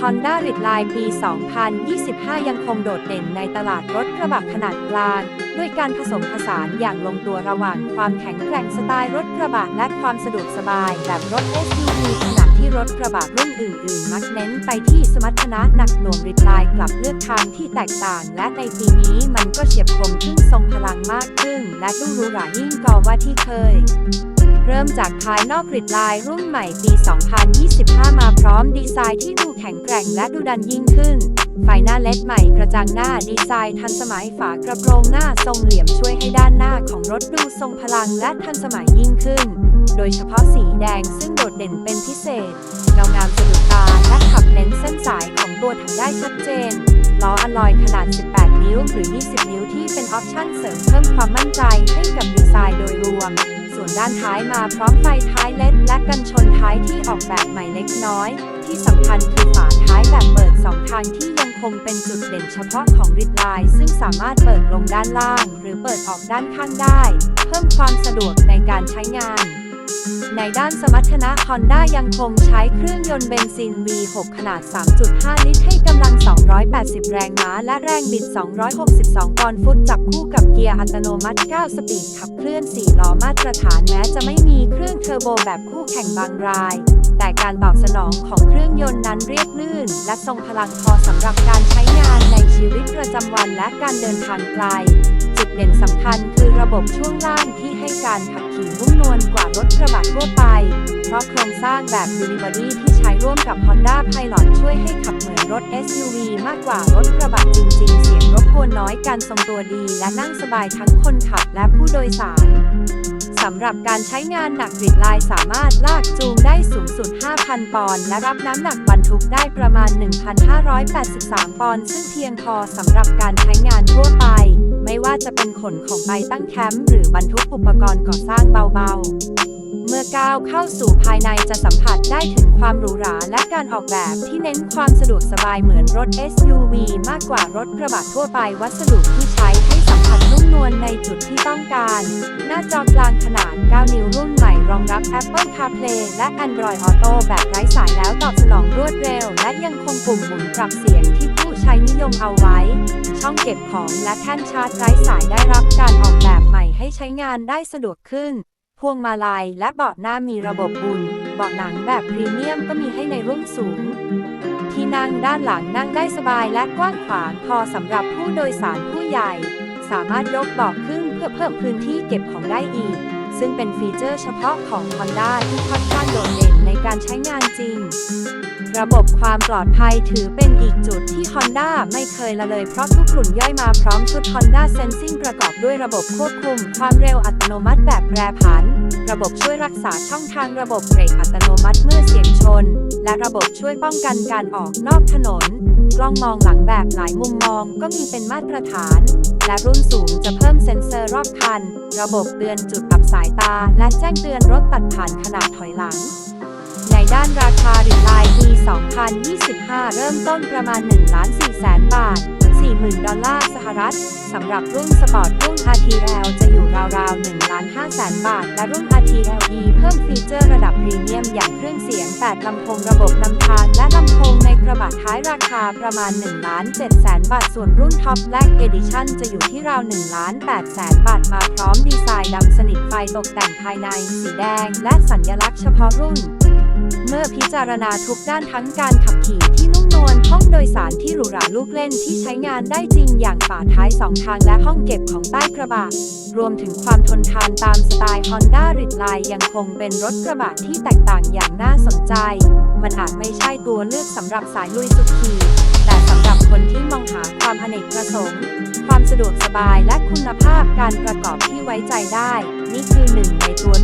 Honda r i d l i n e ปี 2025 ยังคงโดดเด่นในตลาดรถกระบะขนาดกลาง ด้วยการผสมผสานอย่างลงตัวระหว่างความแข็งแกร่งสไตล์รถกระบะและความสะดวกสบายแบบรถ SUV ขณะที่รถกระบะรุ่นอื่นๆ มักเน้นไปที่สมรรถนะหนักหน่วงริดไลน์กลับเลือกทางที่แตกต่าง และในปีนี้มันก็เฉียบคมขึ้นทรงพลังมากขึ้น และดูหรูหรายิ่งกว่าที่เคย เริ่มจากภายนอกกริดลายรุ่นใหม่ปี 2025 มาพร้อมดีไซน์ที่ดูแข็งแกร่งและดูดันยิ่งขึ้น ไฟหน้าเลดใหม่กระจังหน้าดีไซน์ทันสมัยฝากระโปรงหน้าทรงเหลี่ยมช่วยให้ด้านหน้าของรถดูทรงพลังและทันสมัยยิ่งขึ้น โดยเฉพาะสีแดงซึ่งโดดเด่นเป็นพิเศษเงางามสะดุดตาและขับเน้นเส้นสายของตัวถังได้ชัดเจนล้ออะลอยขนาด 18 นิ้วหรือ 20 นิ้วที่เป็นออปชั่นเสริมเพิ่มความมั่นใจให้กับดีไซน์โดยรวม ส่วนด้านท้ายมาพร้อมไฟท้ายเลดและกันชนท้ายที่ออกแบบใหม่เล็กน้อย ที่สำคัญคือฝาท้ายแบบเปิดสองทางที่ยังคงเป็นจุดเด่นเฉพาะของริดไลน์ซึ่งสามารถเปิดลงด้านล่าง หรือเปิดออกด้านข้างได้ เพิ่มความสะดวกในการใช้งาน ในด้านสมรรถนะ Honda ยังคงใช้เครื่องยนต์เบนซิน V6 ขนาด 3.5 ลิตร ให้กำลัง 280 แรงม้า และแรงบิด 262ปอนด์ฟุต จับคู่กับเกียร์อัตโนมัติ 9 สปีด ขับเคลื่อน 4 ล้อมาตรฐานแม้จะไม่มีเครื่องเทอร์โบแบบคู่แข่งบางราย แต่การตอบสนองของเครื่องยนต์นั้นเรียบลื่น และทรงพลังพอสำหรับการใช้งานในชีวิตประจำวันและการเดินทางไกล จุดเด่นสำคัญคือระบบช่วงล่างที่ให้การขับขี่นุ่มนวลกว่ารถกระบะทั่วไป เพราะโครงสร้างแบบ Unibody ที่ใช้ร่วมกับ Honda Pilot ช่วยให้ขับเหมือนรถ SUV มากกว่ารถกระบะจริง ๆ เสียงรบกวนน้อยการทรงตัวดี และนั่งสบายทั้งคนขับและผู้โดยสารสำหรับการใช้งานหนักริดลายสามารถลากจูงได้สูงสุด 5,000 ปอนด์และรับน้ำหนักบรรทุกได้ประมาณ 1,583 ปอนด์ซึ่งเพียงพอสำหรับการใช้งานทั่วไป ไม่ว่าจะเป็นขนของไปตั้งแคมป์หรือบรรทุกอุปกรณ์ก่อสร้างเบาๆ เมื่อก้าวเข้าสู่ภายในจะสัมผัสได้ถึงความหรูหราและการออกแบบที่เน้นความสะดวกสบายเหมือนรถ SUV มากกว่ารถกระบะทั่วไปวัสดุที่ใช้ให้สัมผัสนุ่มนวลในจุดที่ต้องการ หน้าจอกลางขนาด 9 นิ้วรุ่นใหม่รองรับ Apple CarPlay และ Android Auto แบบไร้สายแล้วตอบสนองรวดเร็ว และยังคงปุ่มหมุนปรับเสียงที่ผู้ใช้นิยมเอาไว้ ช่องเก็บของและแท่นชาร์จไร้สายได้รับการออกแบบใหม่ให้ใช้งานได้สะดวกขึ้น พวงมาลัยและเบาะหน้ามีระบบบุญเบาะหนังแบบพรีเมียมก็มีให้ในรุ่นสูง ที่นั่งด้านหลังนั่งได้สบายและกว้างขวางพอสำหรับผู้โดยสารผู้ใหญ่ สามารถยกเบาะขึ้นเพื่อเพิ่มพื้นที่เก็บของได้อีก ซึ่งเป็นฟีเจอร์เฉพาะของ Honda ที่ค่อนข้างโดดเด่นในการใช้งานจริง ระบบความปลอดภัยถือเป็นอีกจุดที่ Honda ไม่เคยละเลยเพราะทุกกลุ่นย่อยมาพร้อมชุด Honda Sensing ประกอบด้วยระบบควบคุม ความเร็วอัตโนมัติแบบแปรผัน ระบบช่วยรักษาช่องทางระบบเบรกอัตโนมัติเมื่อเสียงชน และระบบช่วยป้องกันการออกนอกถนน กล้องมองหลังแบบหลายมุมมองก็มีเป็นมาตรฐาน และรุ่นสูงจะเพิ่มเซ็นเซอร์รอบคัน ระบบเตือนจุดอับสายตา และแจ้งเตือนรถตัดผ่านขณะถอยหลัง ในด้านราคาหรือลายปี2025 เริ่มต้นประมาณ1ล้าน4แสนบาท 40,000 ดอลลาร์สหรัฐ สำหรับรุ่นสปอร์ตรุ่น RTL จะอยู่ราวๆ1ล้าน5แสนบาท และรุ่น RTLE เพิ่มฟีเจอร์ระดับพรีเมียมอย่างเครื่องเสียง 8 ลำโพงระบบนำทางและลำโพงในกระบะท้ายราคาประมาณ1ล้าน7แสนบาท ส่วนรุ่นท็อปแลกเอดิชั่นจะอยู่ที่ราว1ล้าน8แสนบาทมาพร้อมดีไซน์ดำสนิทไฟตกแต่งภายใน สีแดง และสัญลักษณ์เฉพาะรุ่น เมื่อพิจารณาทุกด้านทั้งการขับขี่ที่นุ่มนวลห้องโดยสารที่หรูหราลูกเล่นที่ใช้งานได้จริงอย่างฝาท้ายสองทางและห้องเก็บของใต้กระบะ รวมถึงความทนทานตามสไตล์ Honda r i d l i n e ยังคงเป็นรถกระบะที่แตกต่างอย่างน่าสนใจ มันอาจไม่ใช่ตัวเลือกสำหรับสายลุยสุดขีแต่สำหรับคนที่มองหาความอเนกประสงค์ ความสะดวกสบายและคุณภาพการประกอบที่ไว้ใจได้ นี่คือหนึ่งในตัว